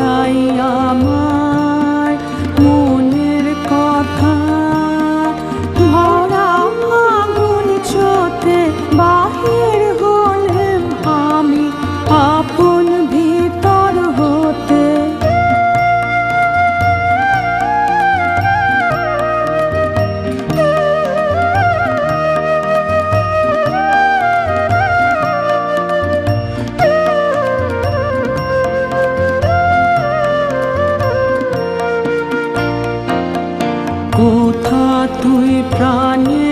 হারাই আমার কোথা তুই প্রাণে